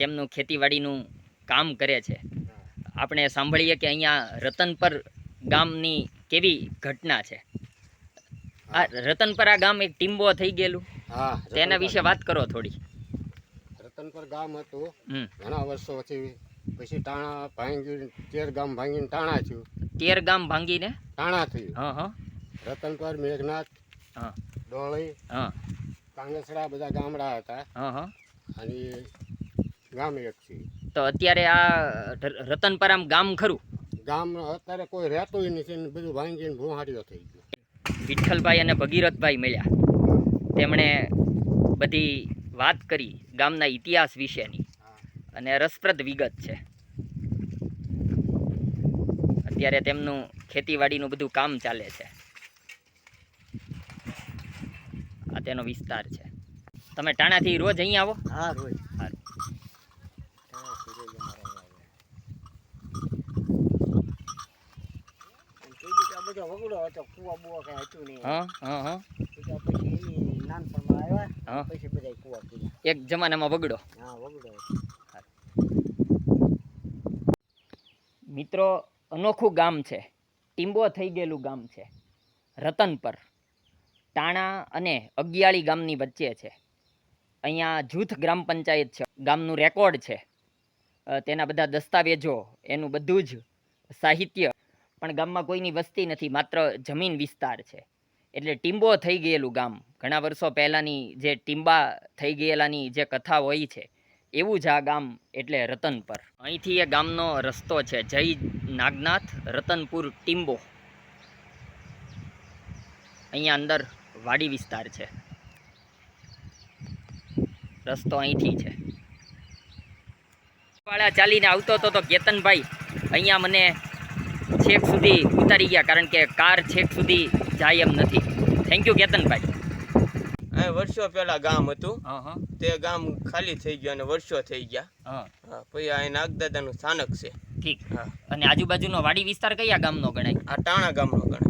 તેમનું ખેતીવાડીનું કામ કરે છે. આપણે સાંભળીએ કે અહીંયા રતનપર ગામની કેવી ઘટના છે. આ રતનપરા ગામ એક ટીમ્બો થઈ ગયેલું. હા તેના વિશે વાત કરો થોડી. રતનપર ગામ હતું. ઘણા વર્ષો પછી પછી ટાણા ભાંગી તેર ગામ ભાંગીને ટાણા થયું. તેર ગામ ભાંગીને? ટાણા થયું. હા હા. રતનપર મેઘનાથ હા. ડોળી હા. કાંગસડા બધા ગામડા હતા. હા હા. અને ગામ એક છે તો અત્યારે આ ર- રતનપરામ ગામ ખરું? ગામ અત્યારે કોઈ રહેતું નથી બધું ભાંગીને ભૂહાડીઓ થઈ ગયું. વિઠ્ઠલભાઈ અને ભગીરથભાઈ મળ્યા. તેમણે બધી વાત કરી ગામના ઇતિહાસ વિશેની. અને રસપ્રદ વિગત છે. અત્યારે તેમનું ખેતીવાડીનું બધું કામ ચાલે છે. આ તેનો વિસ્તાર છે. તમે ટાણાથી રોજ અહીં આવો? હા રોજ. હારું. બધો વગડો હતો કુવા બુવા કઈ હતું નહીં. હા હા હા. પછી એની નાનપણમાં આવ્યા પછી બધા કુવા કર્યા. એક જમાનામાં વગડો. હા વગડો મિત્રો અનોખું ગામ છે. ટીમ્બો થઈ ગયેલું ગામ છે. રતનપર. ટાણા અને અગિયાળી ગામની વચ્ચે છે. અહીંયા જૂથ ગ્રામ પંચાયત છે. ગામનું રેકોર્ડ છે. તેના બધા દસ્તાવેજો એનું બધું જ સાહિત્ય પણ ગામમાં કોઈની વસ્તી નથી, માત્ર જમીન વિસ્તાર છે. એટલે ટીમ્બો થઈ ગયેલું ગામ. ઘણા વર્ષો પહેલાંની જે ટીમ્બા થઈ ગયેલાની જે કથા હોય છે, એવું જ આ ગામ એટલે રતનપર. અહીંથી એ ગામનો રસ્તો છે. જય નાગનાથ, રતનપુર ટીંબો. અહીંયા અંદર વાડી વિસ્તાર છે. રસ્તો અહીંથી છે. વાળા ચાલીને આવતો હતો તો કેતનભાઈ, અહીંયા મને છેક સુધી ઉતારી ગયા કારણ કે કાર છેક સુધી જાય એમ નથી. થેન્ક યુ કેતનભાઈ. અહીં વર્ષો પહેલા ગામ હતું. હા હા. તે ગામ ખાલી થઈ ગયું અને વર્ષો થઈ ગયા. હા. હા પછી અહીં નાગદાદાનું સ્થાનક છે. ઠીક. હા. અને આજુબાજુનો વાડી વિસ્તાર કયા ગામનો ગણાય? આ ટાણા ગામનો ગણાય.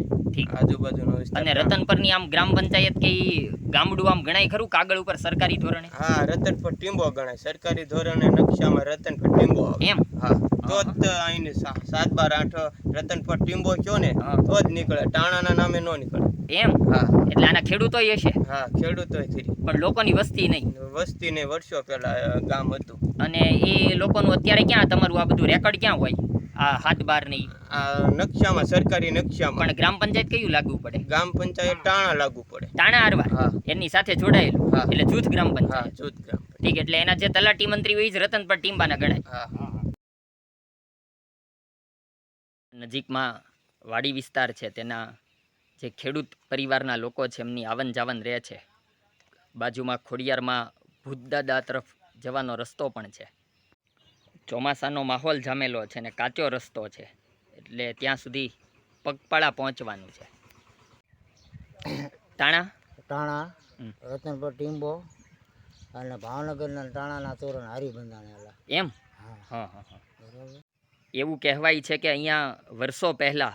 આજુબાજુનો વિસ્તાર અને રતનપરની આમ ગ્રામ પંચાયત કે ગામડું આમ ગણાય ખરું? કાગળ ઉપર સરકારી ધોરણે? હા રતનપર ટીમ્બો ગણાય. સરકારી ધોરણે નકશામાં રતનપર ટીમ્બો આવે. એમ? હા. તો જ અહીં સાત બાર આઠ રતનપર ટીમ્બો કયો ને. તો જ નીકળે. ટાણાના નામે નો નીકળે. એમ? હા. એટલે આના ખેડૂતોય હશે? હા ખેડૂતોય થઈ પણ લોકોની વસ્તી નહીં. વસ્તી ને વર્ષો પહેલા ગામ હતું. અને એ લોકોનું અત્યારે ક્યાં? તમારું આ બધું રેકોર્ડ ક્યાં હોય? આ હાથ બાર નહીં આ નકશામાં સરકારી નકશામાં. પણ ગ્રામ પંચાયત કયું લાગુ પડે? ગ્રામ પંચાયત ટાણા લાગુ પડે. ટાણા આરવા? એની સાથે જોડાયેલું? એટલે જૂથ ગ્રામ હા પંચાયત જૂથ ગ્રામ ઠીક એટલે એના જે તલાટી મંત્રી હોય જ રતન પર ટીમ્બાના ગણાય. નજીકમાં વાડી વિસ્તાર છે તેના જે ખેડૂત પરિવારના લોકો છે એમની આવન જાવન રહે છે. બાજુમાં ખોડિયારમાં ભૂતદાદા તરફ જવાનો રસ્તો પણ છે. ચોમાસાનો માહોલ જામેલો છે ને કાચો રસ્તો છે. એટલે ત્યાં સુધી પગપાળા પહોંચવાનું છે. તાણા ટાણા હમ. રતનપુર ટીમ્બો અને ભાવનગરના ટાણાના તોરણ હારી બંધાણેલા એમ? હા. હા હા હા. એવું કહેવાય છે કે અહીંયા વર્ષો પહેલાં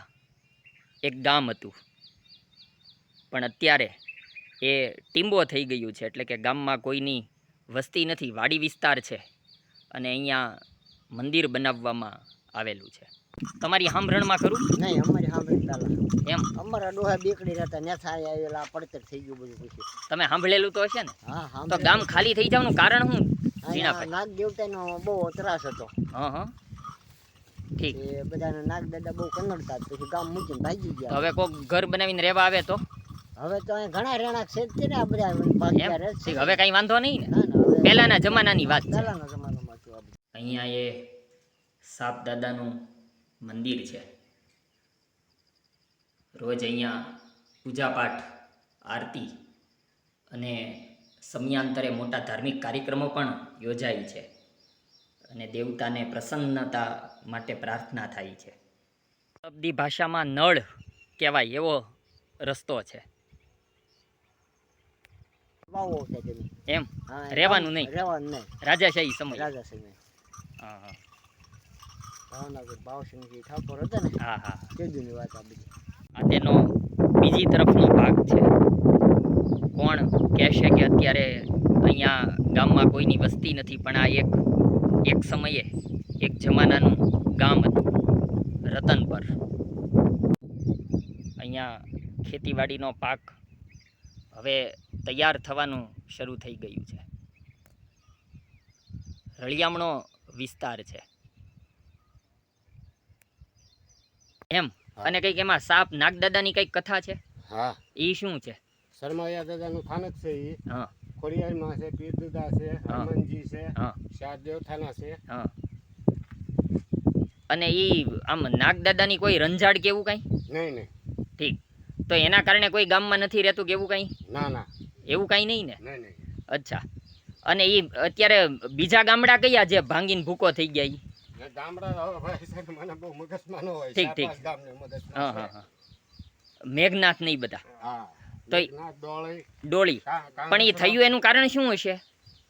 એક ગામ હતું. પણ અત્યારે એ ટીમ્બો થઈ ગયું છે એટલે કે ગામમાં કોઈની વસ્તી નથી. વાડી વિસ્તાર છે. અને અહીંયા મંદિર બનાવવામાં આવેલું છે. તમારી સાંભળણમાં ખરું? નહીં અમારી હામરણ એમ? અમારા ડોહા બેકડી રહેતા નેથા આવેલા પડતર થઈ ગયું બધું પછી. તમે સાંભળેલું તો હશે ને? હા તો ગામ ખાલી થઈ જવાનું કારણ શું? અહીંયા નાગ દેવતાનો બહુ ત્રાસ હતો. હા હા. ઠીક. એ બધાને નાગ દાદા બહુ કનડતા પછી ગામ મૂકીને ભાગી ગયા. હવે કોઈ ઘર બનાવીને રહેવા આવે તો? હવે તો અહીંયા ઘણા રહેણાંક છે ને આ બધા હવે કઈ વાંધો નહીં ને? પહેલાંના જમાનાની વાત પહેલાના જમાનામાં. અહીંયા એ સાપ દાદાનું મંદિર છે. રોજ અહીંયા પૂજાપાઠ આરતી અને સમયાંતરે મોટા ધાર્મિક કાર્યક્રમો પણ યોજાય છે અને દેવતાને પ્રસન્નતા માટે પ્રાર્થના થાય છે. શબ્દી ભાષામાં નળ કહેવાય એવો રસ્તો છે. એમ? રહેવાનું નહીં. રહેવાનું નહીં. રાજાશાહી સમય. રાજા સમય. હા હા. ભાવનગર ભાવસિંહજી ઠાકોર હતા ને હા હા. તેજુની વાત આ બધી. આ તેનો બીજી તરફનો ભાગ છે. કોણ કહેશે કે અત્યારે અહીંયા ગામમાં કોઈની વસ્તી નથી પણ આ એક એક સમયે એક જમાનાનું ગામ હતું રતનપર. અહીંયા ખેતીવાડીનો પાક હવે તૈયાર થવાનું શરૂ થઈ ગયું છે. રળિયામણો વિસ્તાર છે. એમ? અને કંઈક એમાં સાપ નાગદાદાની કંઈક કથા છે? હા. એ શું છે? શર્માયા દાદાનું થાનક છે ઈ. હા. ખોડિયારમાં છે પીરદાદા છે હનુમાનજી છે હા. શાહ દેવથાના છે. હા. અને એ આમ નાગદાદાની કોઈ રંજાડ કેવું કાંઈ? નહીં નહીં. ઠીક. તો એના કારણે કોઈ ગામમાં નથી રહેતું કેવું કઈ કાંઈ? ના ના. એવું કાંઈ નહીં ને? નહીં નહીં. અચ્છા. અને એ અત્યારે બીજા ગામડા કયા જે ભાંગીને ભૂકો થઈ ગયા ઈ? ગામડા હવે ભાઈ સાહેબ મને બહુ મગજમાં ન હોય. ઠીક, ઠીક. પાંચ ગામને મગજમાં હા હા હા. મેઘનાથ નહીં બધા? હા. તો ડોળી, પણ એ થયું એનું કારણ શું હશે?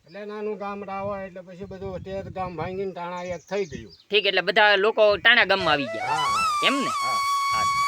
એટલે નાનું ગામડા હોય એટલે પછી બધું તેર ગામ ભાંગીને ટાણા એક થઈ ગયું. ઠીક એટલે બધા લોકો ટાણા ગામમાં આવી ગયા. એમ ને? હા.